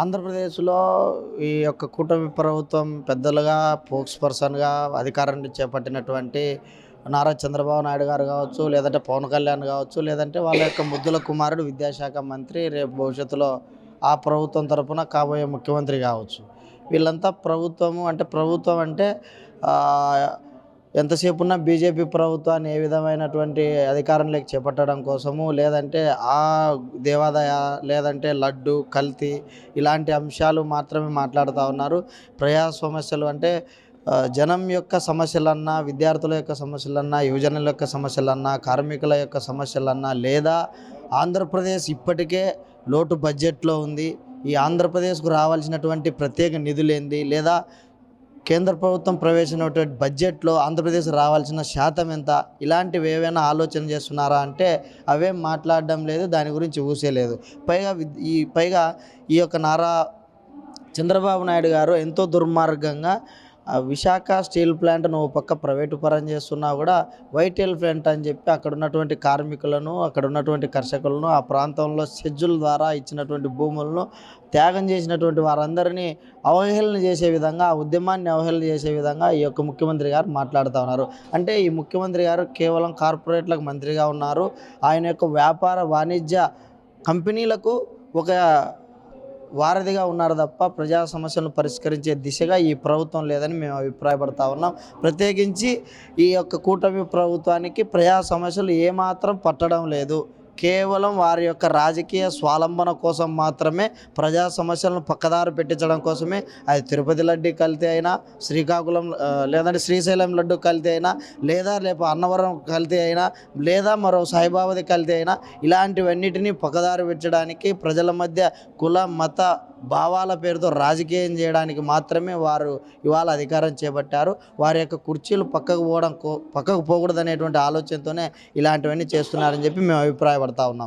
ఆంధ్రప్రదేశ్లో ఈ యొక్క కూటమి ప్రభుత్వం పెద్దలుగా స్పోక్స్ పర్సన్గా అధికారాన్ని చేపట్టినటువంటి నారా చంద్రబాబు నాయుడు గారు కావచ్చు లేదంటే పవన్ కళ్యాణ్ కావచ్చు లేదంటే వాళ్ళ యొక్క ముద్దుల కుమారుడు విద్యాశాఖ మంత్రి రేపు భవిష్యత్తులో ఆ ప్రభుత్వం తరపున కాబోయే ముఖ్యమంత్రి కావచ్చు. వీళ్ళంతా ప్రభుత్వము అంటే ప్రభుత్వం అంటే ఎంతసేపు ఉన్న బీజేపీ ప్రభుత్వాన్ని ఏ విధమైనటువంటి అధికారంలోకి చేపట్టడం కోసము లేదంటే ఆ దేవాదాయ లేదంటే లడ్డు కల్తీ ఇలాంటి అంశాలు మాత్రమే మాట్లాడుతూ ఉన్నారు. ప్రజా సమస్యలు అంటే జనం యొక్క సమస్యలన్నా విద్యార్థుల యొక్క సమస్యలన్నా యువజనుల యొక్క సమస్యలన్నా కార్మికుల యొక్క సమస్యలన్నా లేదా ఆంధ్రప్రదేశ్ ఇప్పటికే లోటు బడ్జెట్లో ఉంది. ఈ ఆంధ్రప్రదేశ్కు రావాల్సినటువంటి ప్రత్యేక నిధులేంది లేదా కేంద్ర ప్రభుత్వం ప్రవేశించినటువంటి బడ్జెట్లో ఆంధ్రప్రదేశ్ రావాల్సిన శాతం ఎంత? ఇలాంటివి ఏవైనా ఆలోచన చేస్తున్నారా అంటే అవేం మాట్లాడడం లేదు దాని గురించి ఊసేయలేదు పైగా ఈ పైగా ఈ యొక్క నారా చంద్రబాబు నాయుడు గారు ఎంతో దుర్మార్గంగా విశాఖ స్టీల్ ప్లాంట్ నువ్వు పక్క ప్రైవేటు పరం చేస్తున్నా కూడా వైట్ ఎలిఫెంట్ అని చెప్పి అక్కడ ఉన్నటువంటి కార్మికులను అక్కడ ఉన్నటువంటి కర్షకులను ఆ ప్రాంతంలో షెడ్యూల్ ద్వారా ఇచ్చినటువంటి భూములను త్యాగం చేసినటువంటి వారందరినీ అవహేళన చేసే విధంగా ఆ ఉద్యమాన్ని అవహేళన చేసే విధంగా ఈ యొక్క ముఖ్యమంత్రి గారు మాట్లాడుతూ ఉన్నారు. అంటే ఈ ముఖ్యమంత్రి గారు కేవలం కార్పొరేట్లకు మంత్రిగా ఉన్నారు. ఆయన యొక్క వ్యాపార వాణిజ్య కంపెనీలకు ఒక వారధిగా ఉన్నారు తప్ప ప్రజా సమస్యలను పరిష్కరించే దిశగా ఈ ప్రభుత్వం లేదని మేము అభిప్రాయపడతా ఉన్నాం. ప్రత్యేకించి ఈ యొక్క కూటమి ప్రభుత్వానికి ప్రజా సమస్యలు ఏమాత్రం పట్టడం లేదు. కేవలం వారి యొక్క రాజకీయ స్వాలంబన కోసం మాత్రమే ప్రజా సమస్యలను పక్కదారు పెట్టించడం కోసమే. అది తిరుపతి లడ్డు కల్తీ అయినా శ్రీకాకుళం లేదంటే శ్రీశైలం లడ్డు కలితే అయినా లేదా రేపు అన్నవరం కల్తీ అయినా లేదా మరో సాయిబాబాది కల్తీ అయినా ఇలాంటివన్నిటినీ పక్కదారు పెట్టడానికి ప్రజల మధ్య కుల మత భావాల పేరుతో రాజకీయం చేయడానికి మాత్రమే వారు ఇవాళ అధికారం చేపట్టారు. వారి యొక్క కుర్చీలు పక్కకు పోవడం పక్కకు పోకూడదు అనేటువంటి ఆలోచనతోనే ఇలాంటివన్నీ చేస్తున్నారని చెప్పి మేము అభిప్రాయపడతా ఉన్నాం.